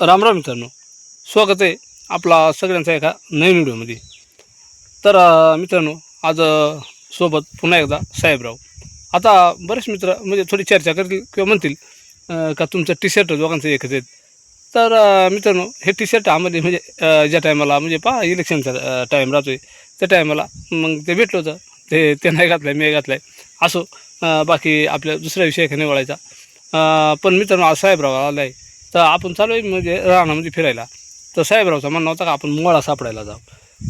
राम राम मित्रांनो. स्वागत आहे आपला सगळ्यांचा एका नवीन व्हिडिओमध्ये. तर मित्रांनो आज सोबत पुन्हा एकदा साहेबराव. आता बरेच मित्र म्हणजे थोडी चर्चा करतील किंवा म्हणतील का तुमचं टी शर्ट दोघांचं एकच आहेत. तर मित्रांनो हे टी शर्ट आम्हाला म्हणजे ज्या टायमाला म्हणजे पहा इलेक्शनचा टाईम राहतो आहे त्या टायमाला मग ते भेटलं होतं. ते ते नाही घातलं आहे मी घातलं आहे असो बाकी आपल्या दुसऱ्या विषय नाही वळायचा पण मित्रांनो आज साहेबराव आला आहे तर आपण चालू आहे म्हणजे रानामध्ये म्हणजे फिरायला. तर साहेबरावचा म्हणणं होता का आपण मोहळा सापडायला जाऊ.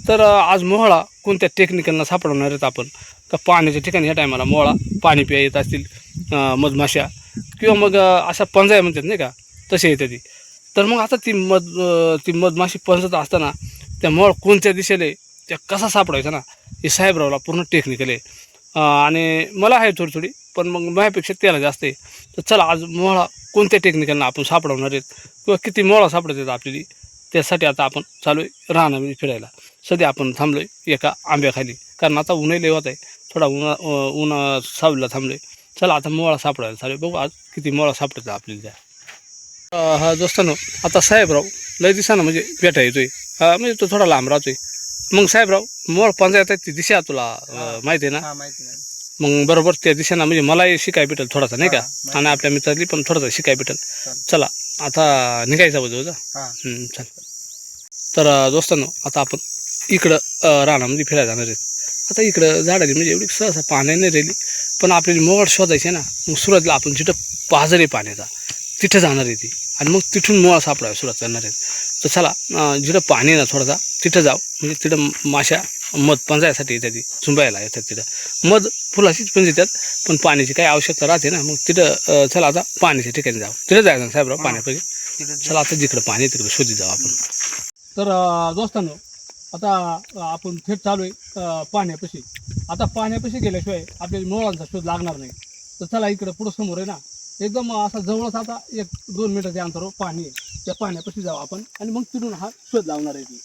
तर आज मोहळा कोणत्या टेक्निकलनं सापडवणार आहेत आपण? का पाण्याच्या ठिकाणी ह्या टायमाला मोहळा पाणी पिया येत असतील मधमाशा किंवा मग अशा पंजाय म्हणतात नाही का तसे येते ती. तर मग आता ती मध ती मधमाशी पंजत असताना त्या मोळ कोणत्या दिशेले त्या कसा सापडायचा ना हे साहेबरावला पूर्ण टेक्निकल आहे. आणि मला आहे थोडी थोडी पण मग माझ्यापेक्षा त्याला जास्त आहे. तर चला आज मोहळा कोणत्या टेक्निकलनं आपण सापडवणार आहेत? किंवा किती मोळा सापडत आहेत आपल्याला? त्यासाठी आता आपण चालू आहे राहण्यामध्ये फिरायला. सध्या आपण थांबलो आहे एका आंब्याखाली. कारण आता ऊनही लेवत आहे. थोडा उन्हा उन्हा सावलीला थांबलो आहे चला आता मोळा सापडायला चालू आहे. बघू आज किती मोळा सापडतात आपल्याला त्या. हा दोस्तानो आता साहेबराव लय दिसानं म्हणजे भेटा येतोय. हा, म्हणजे तो थोडा लांब राहतोय. मग साहेबराव मोळ पंजा येतात ती दिशा तुला माहिती आहे ना? हा माहिती नाही मग बरोबर त्या दिशेनं म्हणजे मलाही शिकाय भेटेल थोडासा नाही का. आणि आपल्या मित्रातली पण थोडासा शिकाय भेटेल. चला आता निघायचा बघू चल. तर दोस्तांनो आता आपण इकडं रानामध्ये फिरायला जाणार आहेत. आता इकडं झाडाची म्हणजे एवढी सहसा पाण्या नाही राहिली पण आपल्याला मोळ शोधायची आहे ना मग सुरुवातीला आपण जिथं आहे पाण्याचा तिथं जाणार आहे ती. आणि मग तिथून मोळा सापडायला सुरुवात करणार आहेत. तर चला जिथं पाणी आहे ना थोडासा तिथं जाऊ. म्हणजे तिथं माशा मध पंजायसाठी येतात ती झुंबायला येतात तिथं. मध फुलाचीच पण येतात पण पाण्याची काही आवश्यकता राहते ना मग तिथं चला आता पाण्याच्या ठिकाणी जाऊ. तिथं जायचं ना साहेबराव. पाण्यापैकी चला आता जिकडं पाणी तिकडं शोधित जाऊ आपण. तर दोस्तांनो आता आपण थेट चालू आहे पाण्यापाशी. आता पाण्यापाशी गेल्याशिवाय आपल्याला मोळांचा शोध लागणार नाही. तर चला इकडं पुढं समोर आहे ना एकदम असा जवळच आता एक दोन मिनिटाच्या अंतरावर पाणी आहे. त्या पाण्यापाशी जाऊ आपण आणि मग तिथून हा शोध लावणार आहे ती.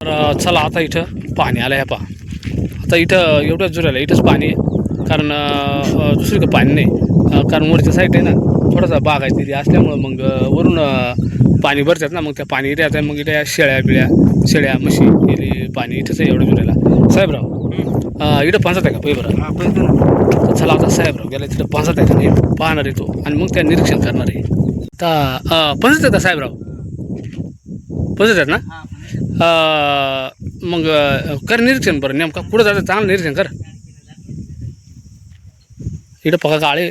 तर चला आता इथं पाणी आलं आहे पा आता इथं एवढ्याच जुऱ्याला इथंच पाणी आहे. कारण दुसरीकडे पाणी नाही. कारण वरच्या साईड आहे ना थोडासा बाग आहे तिथे. असल्यामुळं मग वरून पाणी भरतात ना मग त्या पाणी इथे आता मग इथे या शेळ्या बिळ्या शेळ्या म्हशी गेली पाणी इथंच आहे एवढं जुऱ्याला साहेबराव इथं पंचायत आहे का पै बरं पहिलं ना. तर चला आता साहेबराव गेला तिथं पंचायत आहे का नाही पाहणार आहे तो. आणि मग त्या निरीक्षण करणार आहे. तर पंचायत आहे का साहेबराव? पंचायत आहेत ना? मग कर निरीक्षण बरं नेमका कुठं जायचं चांगलं निरीक्षण कर. इकडं पका काळे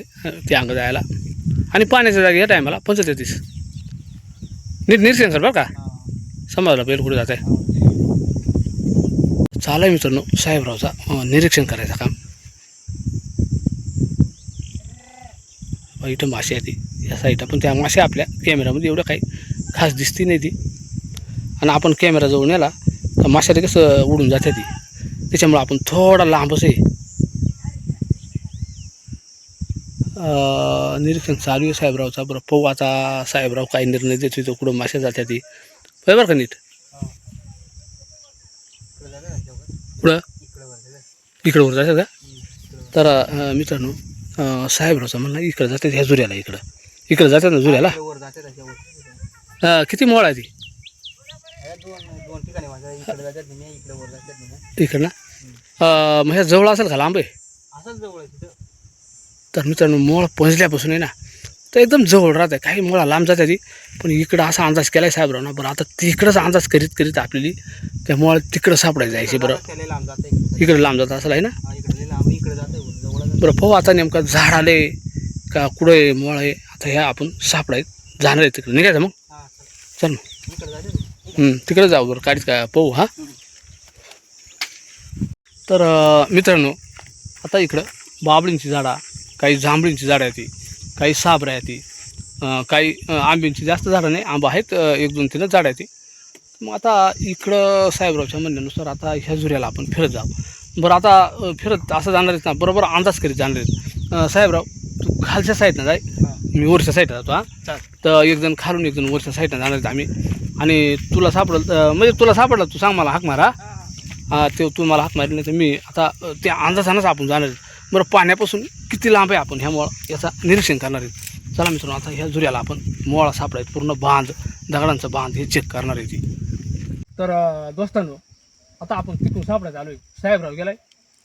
ते अंग जायला. आणि पाण्याच्या जागी या टायमाला पंचत येतीस नीट निरीक्षण कर बरं का. समजलं पहिलं कुठं जात आहे चालाय मित्रांनो साहेबरावचा निरीक्षण करायचं काम. इथं मासे आहे ती. या साईडला पण त्या मासे आपल्या कॅमेऱ्यामध्ये एवढं काही खास दिसती नाही ती. आणि आपण कॅमेरा जवळ नेला तर माशाला कसं उडून जाते ती. त्याच्यामुळं आपण थोडा लांबच आहे. निरीक्षण चालू आहे साहेबरावचा. बरं पाहू आता साहेबराव काय निर्णय देतो तो कुठं मासे जात्या ती. बरं का नीट? जातं कुठं? इकडं वर जातं. जायचं का. तर मित्रांनो साहेबरावचं म्हणणं इकडं जाते ह्या जुऱ्याला इकडं. इकडं जातात ना जुऱ्याला जातं ना अ, किती मोळ आहे ती? दोन दोन ठिकाणी माझं इकडे जातात नाही इकडे वर जातात नाही इकडं ना अ, मग ह्या जवळ असेल का लांब आहे? असंच जवळ आहे तिथं. तर मित्रांनो मोळ पंजल्यापासून आहे ना तर एकदम जवळ राहते. काही मोळा लांब जाते ती पण इकडं असा अंदाज केला आहे साहेबराव ना बरं. आता तिकडंच अंदाज करीत करीत आपल्याली त्या मोळ तिकडं सापडायला जायचे बरं. त्याला लांब जातं इकडे इकडं लांब जात असं आहे ना? इकडे लांब इकडे जातं जवळ जातं बरं पाहू आता नेमका झाड आले का कुठं आहे मोळ आहे? आता ह्या आपण सापडायत जाणार आहे तिकडं. निघायचं मग? हा चल. मग. इकडे तिकडे जाऊ बरं काढीत का पाहू हा. तर मित्रांनो आता इकडं बाबळींची झाडा काही जांभळींची झाडं आहे ती काही साबरं आहे ती काही आंब्यांची जास्त झाडं नाही आंबा आहेत एक दोन तीनच झाडं आहे ती. मग आता इकडं साहेबरावच्या म्हणण्यानुसार आता ह्या झुऱ्याला आपण फिरत जाऊ. बरं आता फिरत असं जाणार आहेत ना बरोबर अंदाज करीत जाणार आहेत. साहेबराव तू खालच्या साईडनं जाय. मी वरच्या साईडला जातो हा. तर एक जण खालून एक जण वरच्या साईडनं जाणार आहेत आम्ही. आणि तुला सापडलं अं, म्हणजे तुला सापडलं तू सांग मला हाक मारा. हा, ते तू मला हाक मारली नाही तर मी आता त्या अंदाजानंच आपण जाणार. बरं पाण्यापासून किती लांब आहे आपण ह्या मोळा? याचा निरीक्षण करणार आहे. चला मित्रांनो आता ह्या झुऱ्याला आपण मोळा सापडायचं पूर्ण बांध दगडांचं बांध हे चेक करणार आहे ती. तर दोस्तांनो आता आपण तिकडून सापडायचं आलोय साहेबराव गेलाय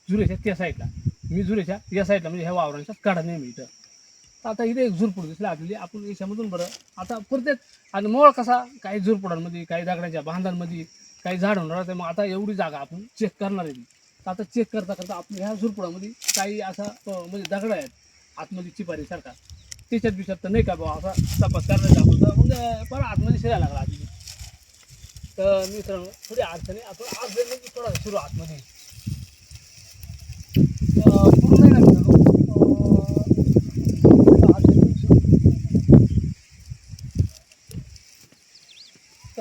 झुरेच्या त्या साईडला मी झुरेच्या या साईडला म्हणजे ह्या वावरांच्या काढा नेहमी इथं. तर आता इथे एक झुरपूड दिसली आपली आपण याच्यामधून बरं आता प्रत्येक आणि मोळ कसा काही झुरपुडांमध्ये काही दगडाच्या बांधांमध्ये काही झाड राहते मग आता एवढी जागा आपण चेक करणार आहे. तर आता चेक करता करता आपण ह्या झुरपुडामध्ये काही असा म्हणजे दगड आहेत आतमध्ये चिपारी सारखा. त्याच्यात बिचार तर नाही का बाबा असा तपास करण्याचा आपण. तर मग परत आतमध्ये शिरायला लागला आधी. तर मित्रांनो थोडी अडचणी आपण आज म्हणजे थोडा सुरू आतमध्ये. तर पूर्ण नाही ना मित्रांनो अं, अडचणी सुरू.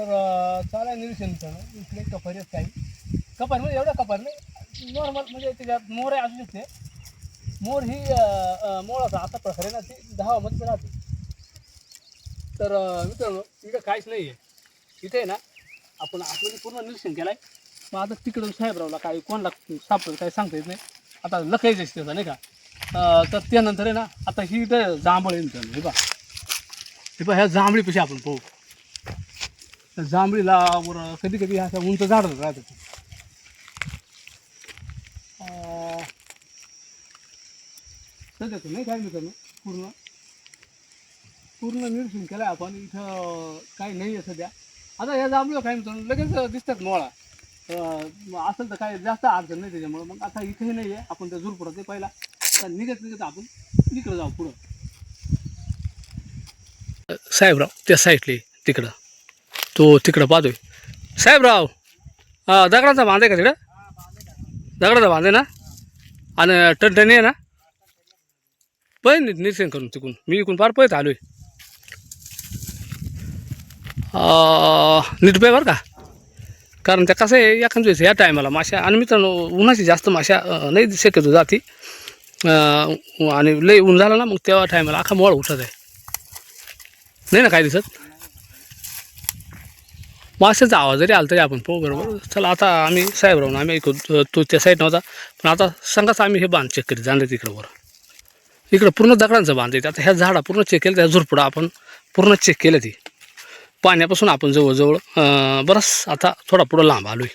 तर चालाय निरीक्षण मित्रांनो इकडे कपारी आहेत काही. कपार म्हणजे एवढा कपार नाही. नॉर्मल म्हणजे त्याच्यात मोर आहे असू शकते मोर ही अं, असं आता असा असा प्रकारे ना ती दहामध्ये राहते. तर मित्रांनो इकडं काहीच नाही आहे. इथे आहे ना आपण आतमध्ये पूर्ण निरीक्षण केलं आहे मग आता तिकडून साहेबरावला काय कोणाला सापडलं काय सांगता येत नाही. आता लखायचं त्याचा नाही का? तर त्यानंतर आहे ना आता ही इथं जांभळ आहे मित्रांनो हे बा हे बा ह्या जांभळीपाशी आपण पाहू. जांभळीला वर कधी कधी अशा उंच झाड राहतात सध्या तर नाही काय मित्रांनो पूर्ण. पूर्ण निरीक्षण केलं आपण. इथं काही नाही आहे सध्या. आता या जांभळीला काय मित्रांनो लगेच दिसतात मोळा. असेल तर काय जास्त अडचण नाही त्याच्यामुळं. मग आता इथेही नाही आहे आपण त्या झुरपुरात ते पहिला. आता निघत निघत आपण इकडं जाऊ पुढं. साहेबराव त्या साईडले तिकडं. तो तिकडं पाहतोय. साहेबराव हा दगडाचा बांध आहे का तिकडं? दगडाचा बांध आहे ना? आणि टनटणी आहे ना? पै निरीक्षण करून तिकून. मी इकून फार पळत आलोय. नीट पाय बरं का? कारण त्या कसं आहे एखाद वेळेस या टायमाला माश्या आणि मित्रांनो उन्हाची जास्त माश्या नाही शक्यतो जाती. आणि लई ऊन झालं ना मग तेव्हा टायमाला अख्खा मोळ उठत आहे. नाही ना काय दिसत? माशाचा आवाज जरी आला तरी आपण पाहू बरोबर चला आता आम्ही साहेबराव आम्ही ऐकू तो त्या साईड नव्हता पण आता सांगाच आम्ही हे बांध चेक करीत जाणं तिकडं वर. इकडं पूर्ण दगडांचं बांध आहे. आता ह्या झाडा पूर्ण चेक केलं त्या झुरपुडा आपण पूर्ण चेक केलं ती. पाण्यापासून आपण जवळजवळ बरंच आता थोडा पुढं लांब आलोय.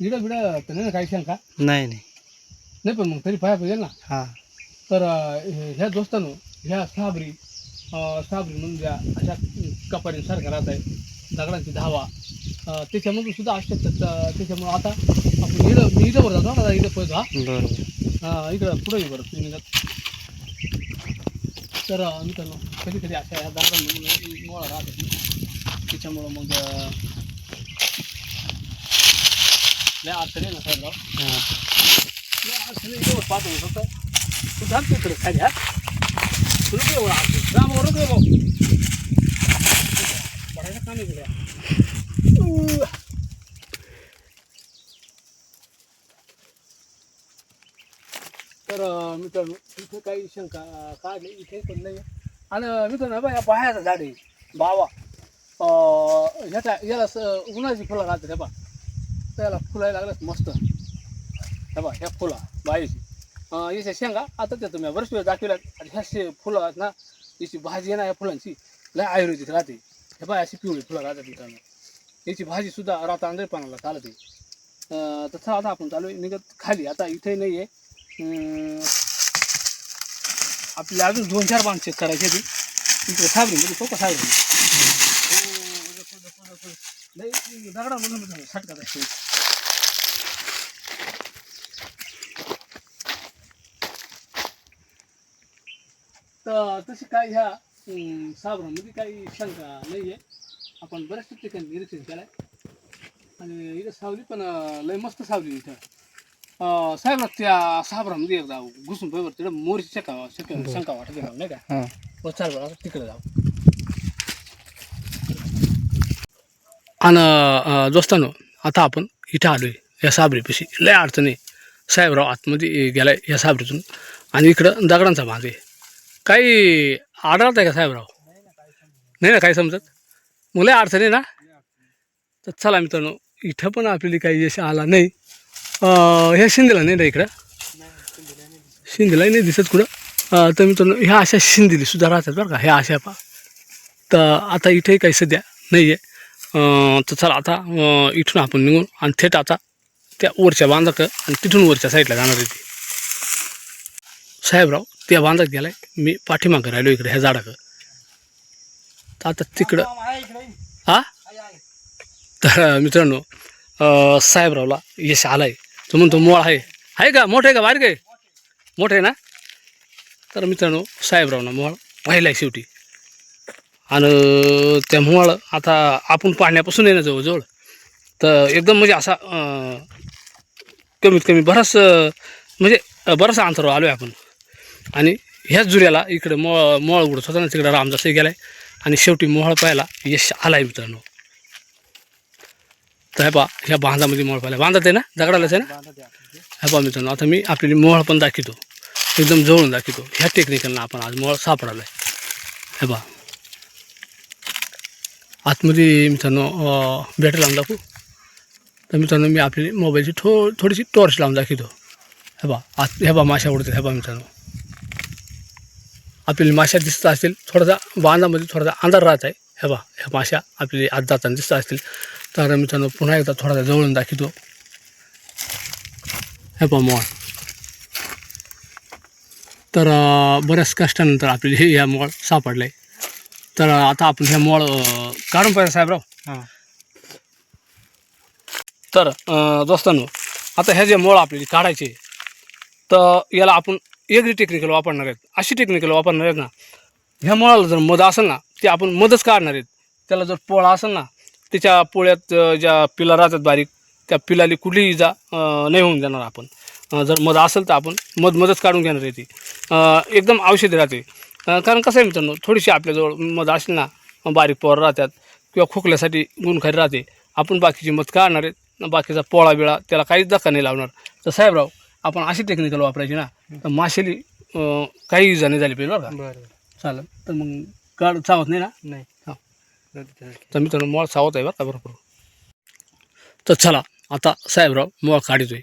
इकडं बिडं तर नाही ना काही शंका? नाही नाही. नाही पण मग तरी पाया पाहिजे ना? हां. तर अं, ह्या दोस्तानो ह्या साबरी साबरी म्हणून ज्या अशा कपारींसारख्या राहत आहे. दगडांची धावा. त्याच्यामधून सुद्धा असू शकतात तर त्याच्यामुळं आता आपण इथं मी इथं वर जातो ना इथं पळतो हा? इकडं पुढे ये बरं तुम्ही तर मित्रांनो कधी कधी अशा ह्या दगडांमधून मोळा राहतात. त्याच्यामुळं मग लय अडचणी ना साहेबराव हां. लय अडचणी इकडं पाहतो फक्त. तू थांब तिकडे खाली हा? तुला एवढं अडचण? काम तर मित्रांनो इथे काही शंका अं, काढली इथे पण नाही आणि मित्रांनो बघा या बाह्याचं झाड आहे बावा. ह्याच्या याला उन्हाची फुलं राहते हे बा त्याला फुलाय लागल्यात मस्त. हे बा ह्या फुला बाईची याच्या शेंगा आता ते तुम्ही बरेच वेळ दाखवल्यात आणि ह्या शे फुलं आहेत ना याची भाजी आहे ना या फुलांची लय आयुर्वेदिक राहते. हे बा अशी पिवळी फुलं राहतात मित्रांनो. याची भाजी सुद्धा राहता आंधळे पानाला चालते. अं, आता आपण चालू आहे. निघत खाली आता इथे नाही आहे आपल्याला अजून दोन चार बांध चेक करायचे ती इकडे साबरी म्हणजे सोपं साबरी नाही दगडामधून सटका असते तर तशी काय ह्या साबरामध्ये काही शंका नाही आहे आपण बऱ्याच ठिकाणी निरीक्षण केलं आहे आणि इथं सावली पण लय मस्त सावली इथं. साहेब त्या साबरामध्ये एकदा घुसून बरोबर तिकडे मोरीची शंका शंका शंका वाटत नाही का? हां. चाल बरं तिकडे जाऊ. आणि दोस्तानो आता आपण इथं आलोय या साबरीपाशी लय अडचण आहे. साहेबराव आतमध्ये गेलाय या साबरीतून आणि इकडं दगडांचा बांध आहे. काही आढळत आहे का साहेबराव? नाही ना काही समजत? मग लय अडचण आहे ना? तर चला मित्रांनो इथं पण आपल्याला काही यश आला नाही. ह्या शिंदेला नाही ना इकडं? शिंदेला नाही दिसत कुठं? तर मित्रांनो ह्या अशा शिंदेली सुद्धा राहतात बरं का ह्या अशा पा तर आता इथंही काही सध्या नाही आहे. तर चला आता इथून आपण निघून आणि थेट आता त्या वरच्या बांधाकडं आणि तिथून वरच्या साईडला जाणार आहे ती. साहेबराव त्या बांधत गेलाय. मी पाठीमागं राहिलो इकडे ह्या झाडाकडं तर आता तिकडं हा? तर मित्रांनो साहेबरावला यश आलाय. तो म्हणतो मोळ आहे. आहे का? मोठं आहे का? बारीक आहे? मोठं आहे ना? तर मित्रांनो साहेबरावना मोळ पाहिला आहे शेवटी. आणि त्या मोळ आता आपण पाहण्यापासून आहे ना जवळजवळ. तर एकदम म्हणजे असा कमीत कमी बराच म्हणजे बराच अंतर आलो आहे आपण. आणि ह्याच जुऱ्याला इकडं मोळ मोळ उडत होता ना तिकडं रामदासही गेलाय. आणि शेवटी मोहळ पाहायला यश आलाय मित्रांनो. तर पा ह्या बांधामध्ये मोहळ पाहिला. बांधात आहे ना? दगडालाच आहे ना? ह्या द्या हे पा मित्रांनो आता मी आपली मोहळ पण दाखवतो एकदम जवळून दाखवतो ह्या टेक्निकलनं आपण आज मोहळ सापडाला आहे हे पा आतमध्ये मित्रांनो बॅटरी लावून दाखवू. तर मित्रांनो मी आपली मोबाईलची थो थोडीशी टॉर्च लावून दाखवतो हे बा आत हे बा माशा उडतात. हे बा मित्रांनो. आपल्याला माशा दिसत असतील थोडासा बांधामध्ये थोडासा अंधार राहत आहे. हे बा ह्या माशा आपली आत जाताना दिसत असतील. तर मित्रांनो पुन्हा एकदा थोडासा जवळून दाखवतो. हे पहा मोळ. तर बऱ्याच कष्टानंतर आपली हे ह्या मोळ सापडलं आहे तर आता आपण ह्या मोळ काढून पाहिजे साहेबराव. हां. तर दोस्तांनो आता ह्या जे मोळ आपल्याला काढायचे तर याला आपण वेगळी टेक्निकल वापरणार आहेत. अशी टेक्निकल वापरणार आहेत ना ह्या मुळाला जर मध असेल ना ते आपण मधच काढणार आहेत. त्याला जर पोळा असेल ना त्याच्या पोळ्यात ज्या पिला राहतात बारीक त्या पिलाली कुठलीही इजा नाही होऊन देणार आपण. जर मध असेल तर आपण मध मधच काढून घेणार आहे ती. एकदम औषधी राहते. कारण कसं आहे मित्रांनो थोडीशी आपल्याजवळ मध असेल ना बारीक पोर राहतात किंवा खोकल्यासाठी गुणखारी राहते आपण बाकीची मध काढणार आहेत. बाकीचा पोळा बिळा त्याला काहीच धक्का नाही लावणार. तर साहेबराव आपण अशी टेक्निकल वापरायची ना तर माशेली अं, काही इजा नाही झाली पाहिजे बरं का. बरं बरं. चालेल. तर मग काढ चावत नाही ना? नाही. हा. तर मित्रांनो मोळ सावत आहे बरं का भरपूर. तर चला आता साहेबराव मोळ काढतोय.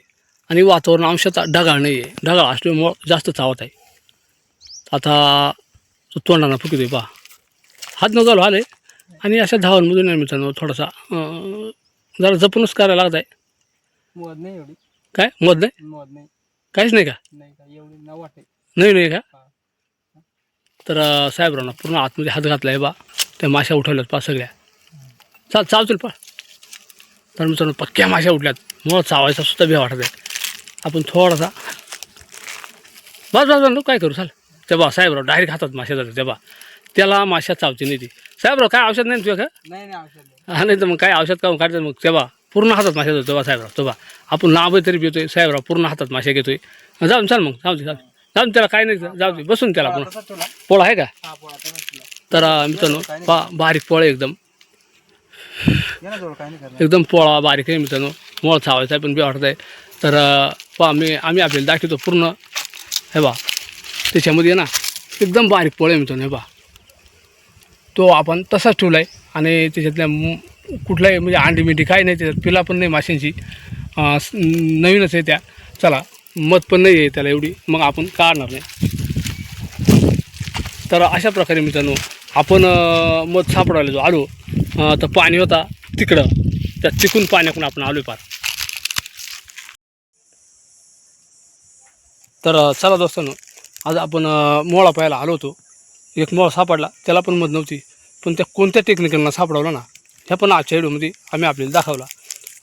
आणि वातावरण अंशता ढगाळ नाही आहे ढगाळ असल्यामुळे मोळ जास्त चावत आहे. आता तो तोंडाना फुकतोय पहा. हात न घालू आले. आणि अशा धावांमधून आहे मित्रांनो थोडासा अं, जरा जपूनच करायला लागत आहे. मध नाही एवढी. काय? मध नाही? मध नाही. काहीच नाही का? नाही का? एवढी न वाटे नाही नाही का. तर साहेबरावना पूर्ण आतमध्ये हात घातला आहे बा. त्या माश्या उठवल्यात पा सगळ्या. चाल चालतील पा तर मित्रांनो पक्क्या माश्या उठल्यात. मुळं चावायचा सुद्धा भे वाटत आहे आपण थोडासा बस बस बस काय करू? चाल. तेव्हा साहेबराव डायरेक्ट हातात माश्या जातात तेव्हा त्याला माश्या चावती नाही ती. साहेबराव काय औषध नाही तुझ्या का नाही नाही औषध. हा नाही तर मग काय औषध काढतात? मग तेव्हा पूर्ण हातात मासे जातो तेव्हा साहेबराव. बा आपण नाव तरी पितोय साहेबराव पूर्ण हातात माश्या घेतोय. जाऊन चाल मग जाऊ दे जाऊ जाऊन जाऊ त्याला काय नाही जाऊ दे बसून त्याला आपण. पोळा आहे का? तर मित्रांनो पा बारीक पोळा एकदम. एकदम पोळा बारीक आहे मित्रांनो. मोळ चावायचा आहे पण बी वाटत आहे. तर पा पहा मी आम्ही आपल्याला दाखवतो पूर्ण. हे बा त्याच्यामध्ये ना एकदम बारीक पोळे मित्रांनो हे बा. तो आपण तसाच ठेवला आहे आणि त्याच्यातल्या कुठलाही म्हणजे अंडी मिंडी काही नाही त्याच्यात पिला पण नाही माशांची. नवीनच आहे त्या. चला मध पण नाही आहे त्याला एवढी. मग आपण काढणार नाही. तर अशा प्रकारे मित्रांनो आपण मध सापडायला जो आलो तर पाणी होता तिकडं. त्या तिकून पाण्याकडून आपण आलो पार. तर चला दोस्तांनो आज आपण मोळा पाहायला आलो होतो. एक मोळा सापडला. त्याला पण मध नव्हती. पण त्या कोणत्या टेक्निकलनं सापडवला ना? ह्या पण आजच्या व्हिडिओमध्ये आम्ही आपल्याला दाखवला.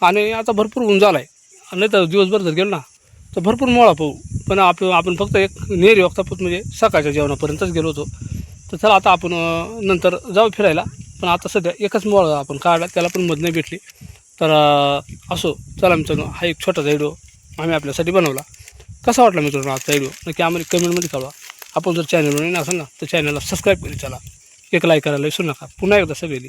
आणि आता भरपूर ऊन झाला आहे नाही तर दिवसभर जर गेलो ना तर भरपूर मोळा पाहू. पण आप आपण फक्त एक नेहरी वक्तापूत म्हणजे सकाळच्या जेवणापर्यंतच गेलो होतो. तर चला आता आपण नंतर जाऊ फिरायला. पण आता सध्या एकच मोळा आपण काढला त्याला पण मध नाही भेटली. तर असो चला मित्रांनो हा एक छोटासा व्हिडिओ आम्ही आपल्यासाठी बनवला. कसा वाटला मित्रांनो आजचा व्हिडिओ नक्की आम्हाला कमेंटमध्ये कळवा. आपण जर चॅनलवर नाही ना तर चॅनलला सबस्क्राईब करी चला. एक लाईक करायला विसरू नका. पुन्हा एकदा सगळी